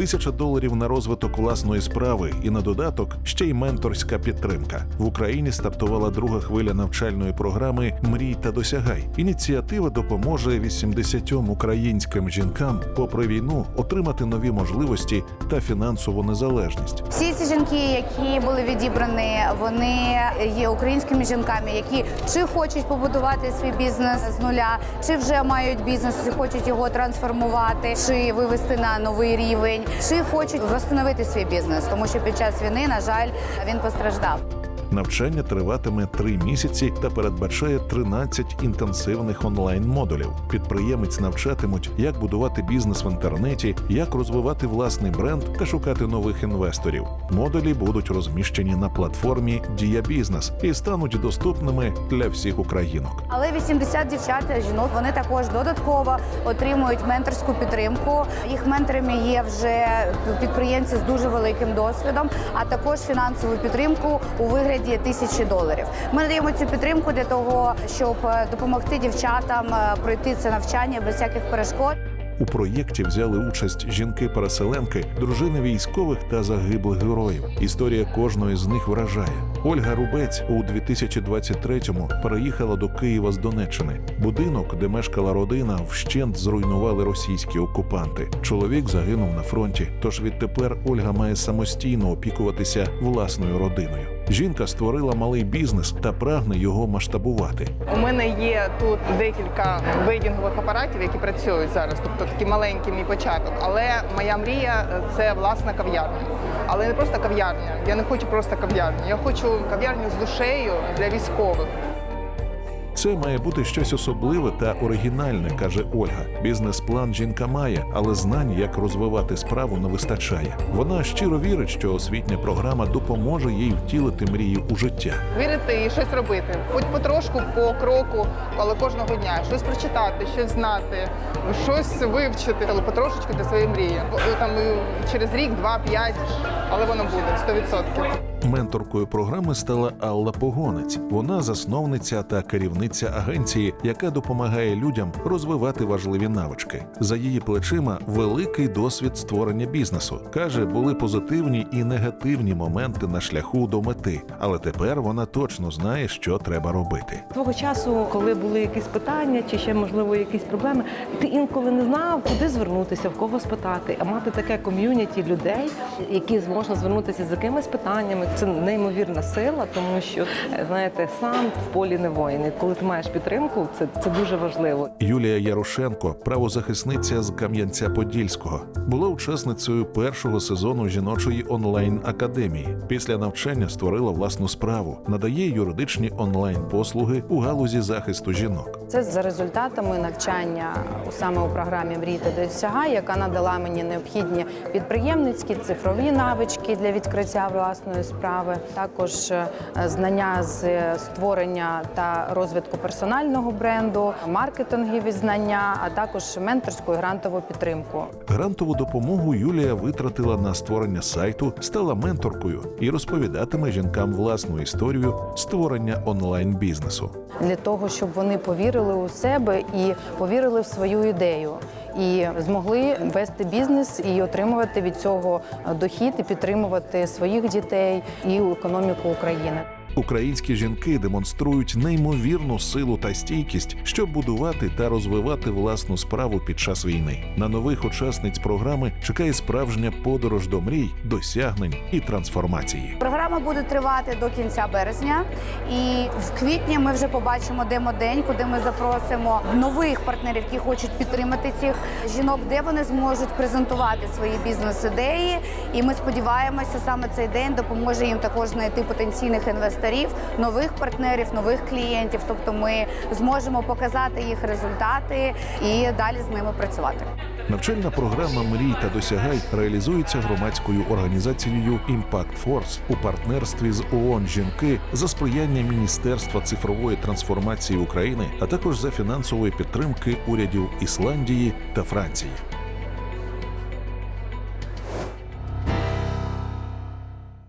Тисяча доларів на розвиток власної справи і на додаток ще й менторська підтримка. В Україні стартувала друга хвиля навчальної програми Мрій та досягай. Ініціатива допоможе 80 українським жінкам, попри війну, отримати нові можливості та фінансову незалежність. Всі ці жінки, які були відібрані, вони є українськими жінками, які чи хочуть побудувати свій бізнес з нуля, чи вже мають бізнес і хочуть його трансформувати, чи вивести на новий рівень, чи хочуть встановити свій бізнес, тому що під час війни, на жаль, він постраждав. Навчання триватиме три місяці та передбачає 13 інтенсивних онлайн-модулів. Підприємець навчатимуть, як будувати бізнес в інтернеті, як розвивати власний бренд та шукати нових інвесторів. Модулі будуть розміщені на платформі Дія Бізнес і стануть доступними для всіх українок. Але 80 дівчат жінок вони також додатково отримують менторську підтримку. Їх менторами є вже підприємці з дуже великим досвідом, а також фінансову підтримку у вигляді тисячі доларів. Ми надаємо цю підтримку для того, щоб е, допомогти дівчатам е, пройти це навчання без всяких перешкод. У проєкті взяли участь жінки-переселенки, дружини військових та загиблих героїв. Історія кожної з них вражає. Ольга Рубець у 2023-му переїхала до Києва з Донеччини. Будинок, де мешкала родина, вщент зруйнували російські окупанти. Чоловік загинув на фронті. Тож відтепер Ольга має самостійно опікуватися власною родиною. Жінка створила малий бізнес та прагне його масштабувати. У мене є тут декілька вейдінгових апаратів, які працюють зараз, тобто такий маленький мій початок. Але моя мрія це власна кав'ярня. Але не просто кав'ярня. Я не хочу просто кав'ярню. Я хочу кав'ярню з душею для військових. Це має бути щось особливе та оригінальне, каже Ольга. Бізнес-план жінка має, але знань, як розвивати справу, не вистачає. Вона щиро вірить, що освітня програма допоможе їй втілити мрію у життя. Вірити і щось робити. Хоч потрошку, по кроку, але кожного дня щось прочитати, щось знати, щось вивчити, але потрошечку для своєї мрії. Там е, через рік, два, п'ять, але воно буде 100%. Менторкою програми стала Алла Погонець. Вона засновниця та керівниця агенції, яка допомагає людям розвивати важливі навички. За її плечима великий досвід створення бізнесу. каже, були позитивні і негативні моменти на шляху до мети, але тепер вона точно знає, що треба робити. Свого часу, коли були якісь питання чи ще можливо якісь проблеми, ти інколи не знав, куди звернутися, в кого спитати. А мати таке ком'юніті людей, які зможуть звернутися з якимись питаннями, це неймовірна сила, тому що знаєте, сам в полі не воїн. І Коли ти маєш підтримку, це, це дуже важливо. Юлія Ярошенко, правозахисниця з Кам'янця-Подільського, була учасницею першого сезону жіночої онлайн академії. Після навчання створила власну справу, надає юридичні онлайн послуги у галузі захисту жінок. Це за результатами навчання у- саме у програмі «Мрійте досягай», яка надала мені необхідні підприємницькі цифрові навички для відкриття власної справи, також е, знання з е, створення та розвитку персонального бренду, маркетингові знання, а також менторську і грантову підтримку. Грантову допомогу Юлія витратила на створення сайту, стала менторкою і розповідатиме жінкам власну історію створення онлайн бізнесу. для того, щоб вони повірили у себе і повірили в свою ідею. І змогли вести бізнес і отримувати від цього дохід, і підтримувати своїх дітей і економіку України. Українські жінки демонструють неймовірну силу та стійкість, щоб будувати та розвивати власну справу під час війни. На нових учасниць програми чекає справжня подорож до мрій, досягнень і трансформації. Буде тривати до кінця березня, і в квітні ми вже побачимо демо-день, куди ми запросимо нових партнерів, які хочуть підтримати цих жінок, де вони зможуть презентувати свої бізнес-ідеї. І ми сподіваємося, саме цей день допоможе їм також знайти потенційних інвесторів, нових партнерів, нових клієнтів. Тобто, ми зможемо показати їх результати і далі з ними працювати. Навчальна програма Мрій та досягай реалізується громадською організацією Impact Force у партнерстві з ООН Жінки за сприяння Міністерства цифрової трансформації України, а також за фінансової підтримки урядів Ісландії та Франції.